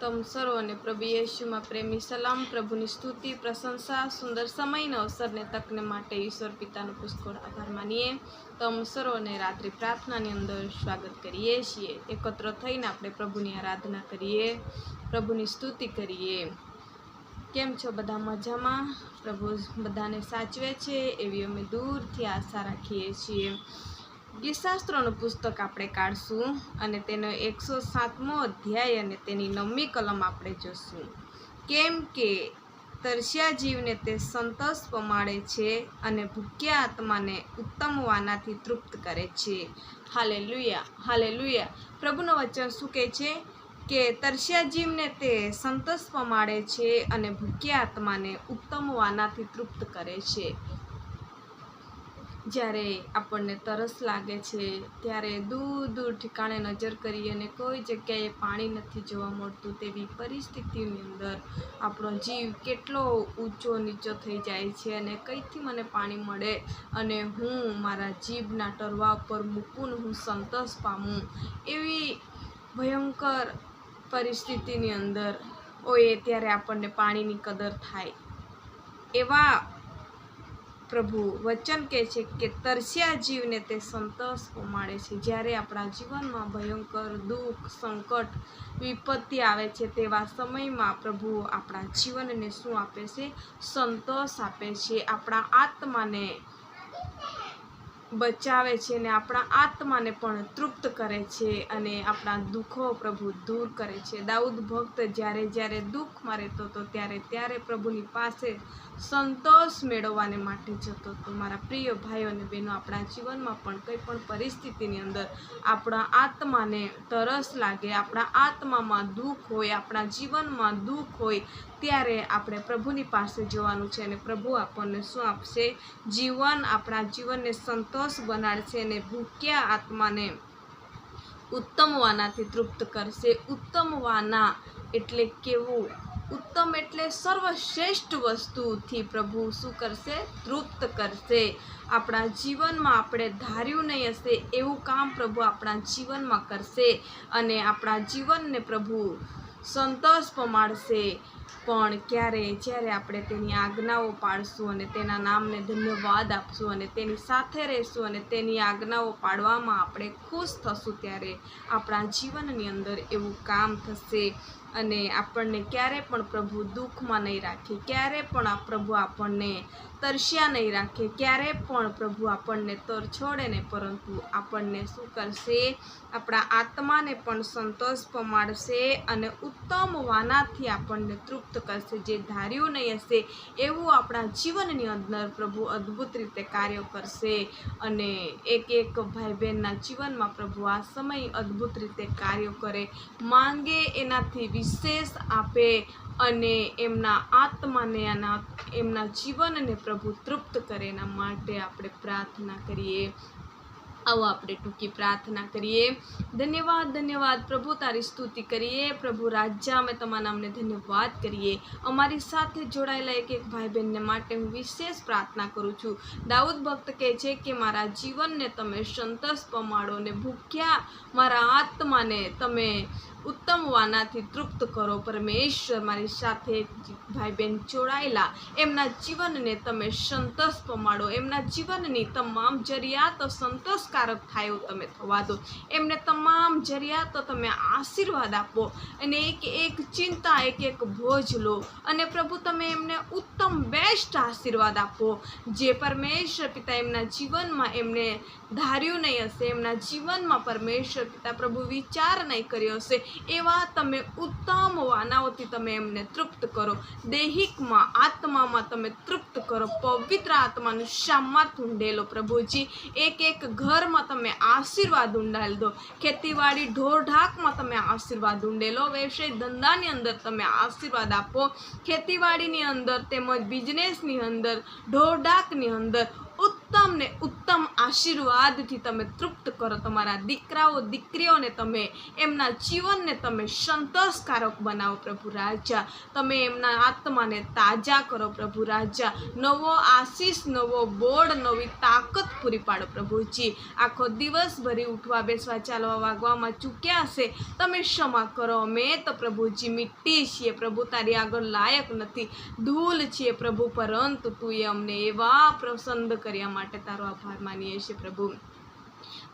તમ સર્વને પ્રભુ યેશુમાં પ્રેમી સલામ, પ્રભુની સ્તુતિ, પ્રશંસા, સુંદર સમયનો અવસરને તકને માટે ઈશ્વર પિતાનો પુષ્કળ આભાર માનીએ. તમ સર્વને રાત્રિ પ્રાર્થનાની અંદર સ્વાગત કરીએ છીએ. એકત્ર થઈને આપણે પ્રભુની આરાધના કરીએ, પ્રભુની સ્તુતિ કરીએ. કેમ છો બધા મજામાં? પ્રભુ બધાને સાચવે છે, એવી અમે દૂરથી આશા રાખીએ છીએ. ગીતશાસ્ત્રોનું પુસ્તક આપણે કાઢશું અને તેનો એકસો સાતમો અધ્યાય અને તેની નવમી કલમ આપણે જોશું. કેમ કે તરસ્યા જીવને તે સંતોષ પમાડે છે અને ભૂખ્યા આત્માને ઉત્તમ વાનાથી તૃપ્ત કરે છે. હાલે લુયા હાલે લુયા પ્રભુનું વચન શું કહે છે? કે તરસ્યા જીવને તે સંતોષ પમાડે છે અને ભૂખ્યા આત્માને ઉત્તમ વાનાથી તૃપ્ત કરે છે. જ્યારે આપણને તરસ લાગે છે, ત્યારે દૂર દૂર ઠેકાણે નજર કરીએ અને કોઈ જગ્યાએ પાણી નથી જોવા મળતું તેવી પરિસ્થિતિની અંદર આપણો જીવ કેટલો ઊંચો નીચો થઈ જાય છે અને કઈથી મને પાણી મળે અને હું મારા જીભના ટરવા ઉપર મૂકું હું સંતોષ પામું એવી ભયંકર પરિસ્થિતિની અંદર હોય ત્યારે આપણને પાણીની કદર થાય. એવા પ્રભુ વચન કહે છે કે તરસ્યા જીવને તે સંતોષ પમાડે છે. જ્યારે આપણા જીવનમાં ભયંકર દુઃખ, સંકટ, વિપત્તિ આવે છે, તેવા સમયમાં પ્રભુ આપણા જીવનને શું આપે છે? સંતોષ આપે છે. આપણા આત્માને બચાવે છે અને આપણા આત્માને પણ તૃપ્ત કરે છે અને આપણા દુઃખો પ્રભુ દૂર કરે છે. દાઉદ ભક્ત જ્યારે જ્યારે દુઃખમાં રહેતો હતો ત્યારે ત્યારે પ્રભુની પાસે સંતોષ મેળવવાને માટે જતો હતો. મારા પ્રિય ભાઈઓ અને બહેનો, આપણા જીવનમાં પણ કંઈ પણ પરિસ્થિતિની અંદર આપણા આત્માને તરસ લાગે, આપણા આત્મામાં દુઃખ હોય, આપણા જીવનમાં દુઃખ હોય, ત્યારે આપણે પ્રભુની પાસે જવાનું છે અને પ્રભુ આપણને શું આપશે? જીવન, આપણા જીવનને સંતોષ બનાડશે અને ભૂખ્યા આત્માને ઉત્તમ વાનાથી તૃપ્ત કરશે. ઉત્તમ વાના એટલે કેવું? ઉત્તમ એટલે સર્વશ્રેષ્ઠ વસ્તુથી પ્રભુ શું કરશે? તૃપ્ત કરશે. આપણા જીવનમાં આપણે ધાર્યું નહીં હશે, એવું કામ પ્રભુ આપણા જીવનમાં કરશે અને આપણા જીવનને પ્રભુ સંતોષ પમાડશે. પણ ક્યારે? જ્યારે આપણે તેની આજ્ઞાઓ પાળશું અને તેના નામને ધન્યવાદ આપશું અને તેની સાથે રહેશું અને તેની આજ્ઞાઓ પાડવામાં આપણે ખુશ થશું, ત્યારે આપણા જીવનની અંદર એવું કામ થશે. અને આપણને ક્યારે પણ પ્રભુ દુઃખમાં નહીં રાખે, ક્યારે પણ આ પ્રભુ આપણને તરસ્યા નહીં રાખે, ક્યારે પણ પ્રભુ આપણને તર છોડે નહીં, પરંતુ આપણને શું કરશે? આપણા આત્માને પણ સંતોષ પમાડશે અને ઉત્તમ વાનાથી આપણને તૃપ્ત કરશે. જે ધાર્યું નહીં હશે, એવું આપણા જીવનની અંદર પ્રભુ અદ્ભુત રીતે કાર્ય કરશે અને એક એક ભાઈ બહેનના જીવનમાં પ્રભુ આ સમય અદ્ભુત રીતે કાર્ય કરે. માંગે એનાથી વિશેષ આપે અને એમના આત્માને એના એમના જીવનને પ્રભુ તૃપ્ત કરે એના માટે આપણે પ્રાર્થના કરીએ. આવો આપણે ટૂંકી પ્રાર્થના કરીએ. ધન્યવાદ ધન્યવાદ. પ્રભુ, તારી સ્તુતિ કરીએ. પ્રભુ રાજા અમે તમારા નામને ધન્યવાદ કરીએ. અમારી સાથે જોડાયેલા એક એક ભાઈ બહેનને માટે હું વિશેષ પ્રાર્થના કરું છું. દાઉદ ભક્ત કહે છે કે, મારા જીવનને તમે સંતોષ પમાડો ને ભૂખ્યા મારા આત્માને તમે ઉત્તમ વાનાથી તૃપ્ત કરો. પરમેશ્વર મારી સાથે ભાઈ બહેન જોડાયેલા, એમના જીવનને તમે સંતોષ પમાડો. એમના જીવનની તમામ જરિયાતો સંતોષકારક થાય તમે થવા દો. એમને તમામ જરિયાતો તમે આશીર્વાદ આપો અને એક એક ચિંતા, એક એક ભોજ લો અને પ્રભુ તમે એમને ઉત્તમ, બેસ્ટ આશીર્વાદ આપો. જે પરમેશ્વર પિતા એમના જીવનમાં એમને ધાર્યું નહીં હશે, એમના જીવનમાં પરમેશ્વર પિતા પ્રભુ વિચાર નહીં કર્યો હશે એવા તમે ઉત્તમ વાનાઓથી તમે એમને તૃપ્ત કરો. દૈહિકમાં, આત્મામાં તમે તૃપ્ત કરો. પવિત્ર આત્માનું શામમાં ઊંડેલો પ્રભુજી. એક એક ઘરમાં તમે આશીર્વાદ ઊંડાલી દો. ખેતીવાડી ઢોરઢાકમાં તમે આશીર્વાદ ઊંડેલો વ્યવસાય ધંધાની અંદર તમે આશીર્વાદ આપો. ખેતીવાડીની અંદર તેમજ બિઝનેસની અંદર, ઢોરઢાકની અંદર ઉત્તમ ને ઉત્તમ આશીર્વાદથી તમે તૃપ્ત કરો. તમારા દીકરાઓ, દીકરીઓને તમે એમના જીવનને તમે સંતોષકારક બનાવો પ્રભુ રાજા. તમે એમના આત્માને તાજા કરો પ્રભુ રાજા. નવો આશીષ, નવો બોર્ડ નવી તાકાત પૂરી પાડો પ્રભુજી. આખો દિવસ ભરી ઉઠવા, બેસવા, ચાલવા, વાગવામાં ચૂક્યા હશે. તમે ક્ષમા કરો. અમે તો પ્રભુજી મિટ્ટી છીએ. પ્રભુ તારી આગળ લાયક નથી. ધૂલ છીએ પ્રભુ, પરંતુ તું એ અમને એવા પ્રસન્ન કર્યા માટે તારો આભાર માનીએ છીએ પ્રભુ.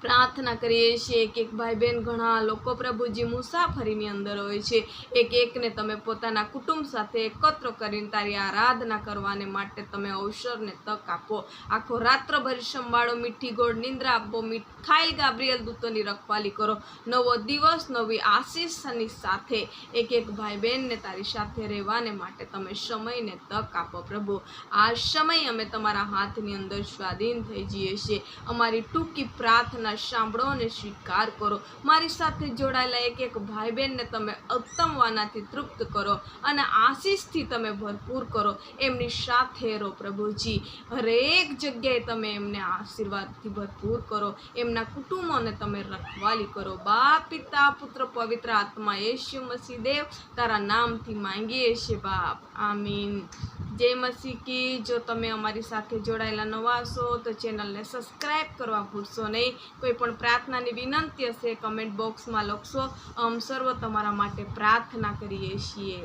પ્રાર્થના કરીએ છીએ કે ભાઈ બહેન ઘણા લોકો પ્રભુજી મુસાફરીની અંદર હોય છે. એક એકને તમે પોતાના કુટુંબ સાથે એકત્ર કરીને તારી આરાધના કરવાને માટે તમે અવસરને તક આપો. આખો રાત્રભર સંભાળો, મીઠી ગોળ નિંદ્રા આપો મીઠાઈલ ગાબ્રિયલ દૂતોની રખવાલી કરો. નવો દિવસ, નવી આશીષની સાથે એક એક ભાઈ બહેનને તારી સાથે રહેવાને માટે તમે સમયને તક આપો પ્રભુ. આ સમય અમે તમારા હાથની અંદર સ્વાધીન થઈ જઈએ છીએ. અમારી ટૂંકી પ્રાર્થના સાંભળો અને સ્વીકાર કરો. મારી સાથે જોડાયેલા એક એક ભાઈ બહેનને તમે ઉત્તમવાનાથી તૃપ્ત કરો અને આશીષથી તમે ભરપૂર કરો. એમની સાથે રહો પ્રભુજી. હરેક જગ્યાએ તમે એમને આશીર્વાદથી ભરપૂર કરો. એમના કુટુંબોને તમે રખવાલી કરો. બાપ પિતા, પુત્ર, પવિત્ર આત્મા યેશુ મસી દેવ, તારા નામથી માંગીએ છીએ બાપ. આમીન. જય મસી કી. જો તમે અમારી સાથે જોડાયેલા નવા છો તો ચેનલને સબસ્ક્રાઈબ કરવા ભૂલશો નહીં. કોઈ પણ પ્રાર્થનાની વિનંતી હશે કમેન્ટ બોક્સમાં લખશો. અમ, સર્વ તમારા માટે પ્રાર્થના કરીએ છીએ.